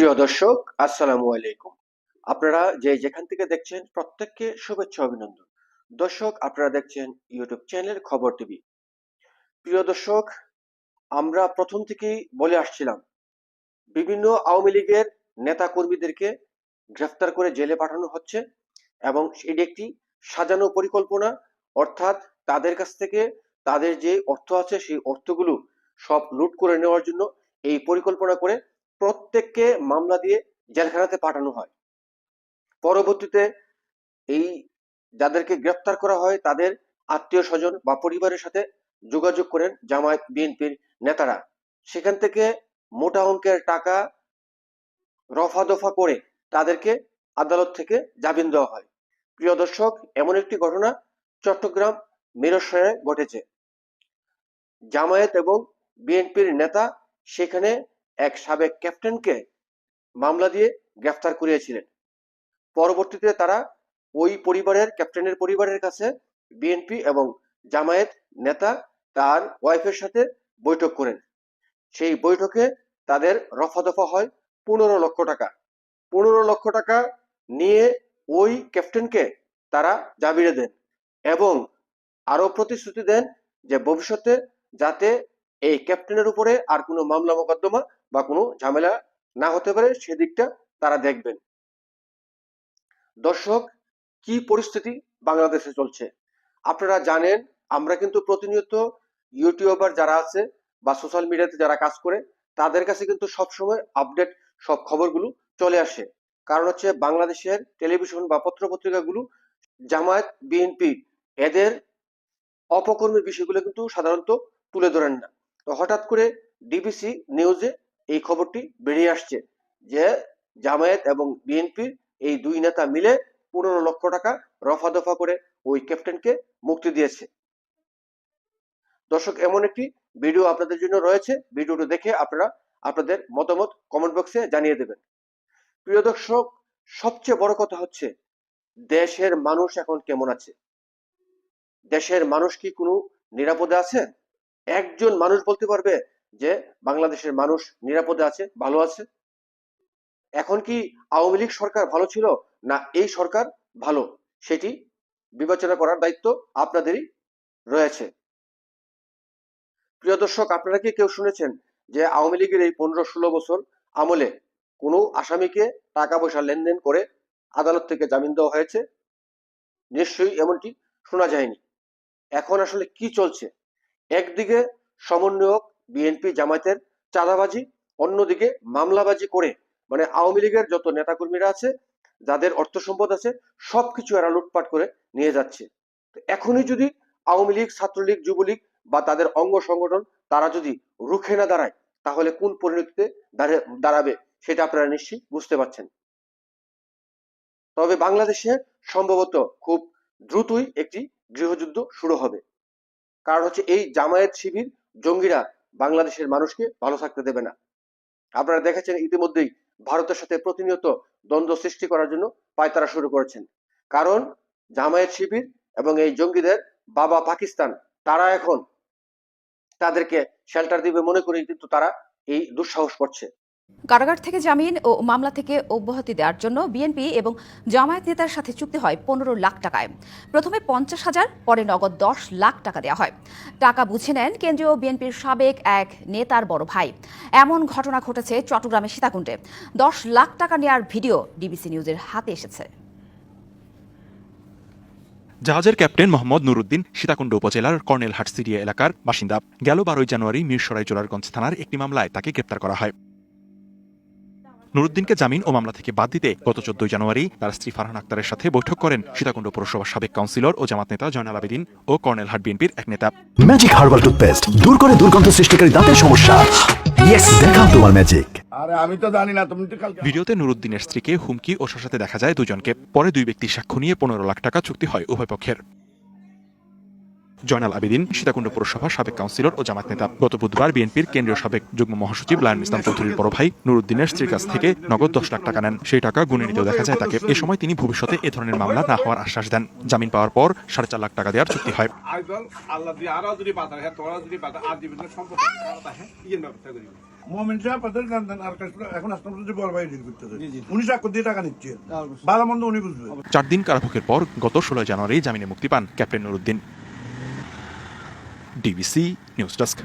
প্রিয় দর্শক, আসসালামু আলাইকুম। আপনারা যে যেখান থেকে দেখছেন, প্রত্যেককে শুভেচ্ছা অভিনন্দন। দর্শক, আপনারা দেখছেন ইউটিউব চ্যানেল খবর টিভি। প্রিয় দর্শক, আমরা প্রথম থেকেই বলে আসছিলাম, বিভিন্ন আওয়ামী লীগের নেতা কর্মীদেরকে গ্রেফতার করে জেলে পাঠানো হচ্ছে এবং এটি একটি সাজানো পরিকল্পনা। অর্থাৎ তাদের কাছ থেকে তাদের যে অর্থ আছে, সেই অর্থগুলো সব লুট করে নেওয়ার জন্য এই পরিকল্পনা করে প্রত্যেককে মামলা দিয়ে জেলখানাতে পাঠানো হয়। পরবর্তীতে এই যাদেরকে গ্রেফতার করা হয় তাদের আত্মীয় স্বজন বা পরিবারের সাথে যোগাযোগ করেন জামায়াত, বিএনপির নেতারা। সেখান থেকে মোটা অঙ্কের টাকা রফা দফা করে তাদেরকে আদালত থেকে জামিন দেওয়া হয়। প্রিয় দর্শক, এমন একটি ঘটনা চট্টগ্রাম মিরসরায় ঘটেছে। জামায়াত এবং বিএনপির নেতা সেখানে এক সাবেক ক্যাপ্টেনকে মামলা দিয়ে গ্রেফতার করিয়েছিলেন। পরবর্তীতে তারা ওই পরিবারের, ক্যাপ্টেনের পরিবারের কাছে বিএনপি এবং জামায়াত নেতা তার ওয়াইফের সাথে বৈঠক করেন। সেই বৈঠকে তাদের রফা দফা হয় পনেরো লক্ষ টাকা। পনেরো লক্ষ টাকা নিয়ে ওই ক্যাপ্টেনকে তারা জামিনে দেন এবং আরও প্রতিশ্রুতি দেন যে ভবিষ্যতে যাতে এই ক্যাপ্টেনের উপরে আর কোনো মামলা মোকদ্দমা বা কোনো ঝামেলা না হতে পারে, সেদিকটা তারা দেখবেন। দর্শক, কি পরিস্থিতি বাংলাদেশে চলছে? আপনারা জানেন, আমরা কিন্তু প্রতিনিয়ত ইউটিউবার যারা আছে বা সোশ্যাল মিডিয়াতে যারা কাজ করে, তাদের কাছে কিন্তু সবসময় আপডেট সব খবরগুলো চলে আসে। কারণ হচ্ছে বাংলাদেশের টেলিভিশন বা পত্রপত্রিকাগুলো জামায়াত, বিএনপি, এদের অপকর্মের বিষয়গুলো কিন্তু সাধারণত তুলে ধরেন না। তো হঠাৎ করে ডিবিসি নিউজে এই খবরটি বেরিয়ে আসছে যে জামায়াত এবং বিএনপির এই দুই নেতা মিলে পনেরো লক্ষ টাকা রফা দফা করে ওই ক্যাপ্টেনকে মুক্তি দিয়েছে। দর্শক, এমন একটি ভিডিও আপনাদের জন্য রয়েছে। ভিডিওটি দেখে আপনারা আপনাদের মতামত কমেন্ট বক্সে জানিয়ে দেবেন। প্রিয় দর্শক, সবচেয়ে বড় কথা হচ্ছে, দেশের মানুষ এখন কেমন আছে? দেশের মানুষ কি কোনো নিরাপদে আছে? একজন মানুষ বলতে পারবে যে বাংলাদেশের মানুষ নিরাপদে আছে, ভালো আছে। এখন কি আওয়ামী লীগ সরকার ভালো ছিল? না, এই সরকার ভালো। সেটি বিবেচনা করার দায়িত্ব আপনাদেরই রয়েছে। প্রিয় দর্শক, আপনারা কি কেউ শুনেছেন যে আওয়ামী লীগের এই পনেরো ষোলো বছর আমলে কোনো আসামিকে টাকা পয়সা লেনদেন করে আদালত থেকে জামিন দেওয়া হয়েছে? নিশ্চয়ই এমনটি শোনা যায়নি। এখন আসলে কি চলছে? একদিকে সমন্বয়ক বিএনপি জামায়াতের চাঁদাবাজি, অন্যদিকে মামলাবাজি করে মানে আওয়ামী লীগের যত নেতাকর্মীরা আছে, যাদের অর্থ সম্পদ আছে, সবকিছু এরা লুটপাট করে নিয়ে যাচ্ছে। এখনই যদি আওয়ামী লীগ, ছাত্রলীগ, যুবলীগ বা তাদের অঙ্গ সংগঠন তারা যদি রুখে না দাঁড়ায়, তাহলে কোন পরিণতিতে দাঁড়াবে সেটা আপনারা নিশ্চয়ই বুঝতে পারছেন। তবে বাংলাদেশে সম্ভবত খুব দ্রুতই একটি গৃহযুদ্ধ শুরু হবে। কারণ হচ্ছে এই জামায়াত শিবির জঙ্গিরা বাংলাদেশের মানুষকে ভালো থাকতে দেবে না। আপনারা দেখেছেন ইতিমধ্যেই ভারতের সাথে প্রতিনিয়ত দ্বন্দ্ব সৃষ্টি করার জন্য পায়তারা শুরু করেছেন। কারণ জামায়াত শিবির এবং এই জঙ্গিদের বাবা পাকিস্তান, তারা এখন তাদেরকে শেল্টার দিবে মনে করে কিন্তু তারা এই দুঃসাহস করছে। কারাগার থেকে জামিন ও মামলা থেকে অব্যাহতি দেওয়ার জন্য বিএনপি এবং জামায়াত নেতার সাথে চুক্তি হয় পনেরো লাখ টাকায়। প্রথমে পঞ্চাশ হাজার, পরে নগদ দশ লাখ টাকা দেওয়া হয়। টাকা বুঝে নেন কেন্দ্রীয় বিএনপির সাবেক এক নেতার বড় ভাই। এমন ঘটনা ঘটেছে চট্টগ্রামের সীতাকুণ্ডে। দশ লাখ টাকা নেওয়ার ভিডিও ডিবিসি নিউজের হাতে এসেছে। জাহাজের ক্যাপ্টেন মোহাম্মদ নুরুদ্দিন সীতাকুণ্ড উপজেলার কর্নেলহাট সিরিয়া এলাকার বাসিন্দা। গেল বারোই জানুয়ারি মিরসরাই জোরারগঞ্জ থানার একটি মামলায় তাকে গ্রেপ্তার করা হয়। নুরুদ্দিনকে জামিন ও মামলা থেকে বাদ দিতে গত চোদ্দই জানুয়ারি তার স্ত্রী ফারহান আক্তারের সাথে বৈঠক করেন সীতাকুণ্ড পৌরসভার সাবেক কাউন্সিলর ও জামাত নেতা জয়নাল আবেদিন ও কর্নেলহাট বিএনপির এক নেতা। ম্যাজিক হার্বাল টুথপেস্ট দূর করে দুর্গন্ধ সৃষ্টিকারী দাঁতের সমস্যা। ইয়েস দেখাও তোমার ম্যাজিক আরে আমি তো জানি না তুমি ভিডিওতে নুরুদ্দিনের স্ত্রীকে হুমকি ও শাসাতে দেখা যায় দুজনকে। পরে দুই ব্যক্তি সাক্ষ্য নিয়ে পনেরো লাখ টাকা চুক্তি হয় উভয় পক্ষের। জয়নাল আবেদিন সীতাকুণ্ড পৌরসভার সাবেক কাউন্সিলর ও জামাত নেতা। গত বুধবার বিএনপির কেন্দ্রীয় সাবেক যুগ্ম মহাসচিব লায়ন ইসলাম চৌধুরীর বড় ভাই নুরুদ্দিনের স্ত্রীর কাছ থেকে নগদ দশ লাখ টাকা নেন। সেই টাকা গুনে নিতেও দেখা যায় তাকে। এ সময় তিনি ভবিষ্যতে এ ধরনের মামলা না হওয়ার আশ্বাস দেন। জামিন পাওয়ার পর সাড়ে চার লাখ টাকা দেওয়ার চুক্তি হয়। আর এখন আসলাম যদি ভাই করতে উনি দিয়ে টাকা নিচ্ছে। ভালো মন্দ উনি বুঝবে। চার দিন কারাভোগের পর গত ষোলো জানুয়ারি জামিনে মুক্তি পান captain Nuruddin. DBC news desk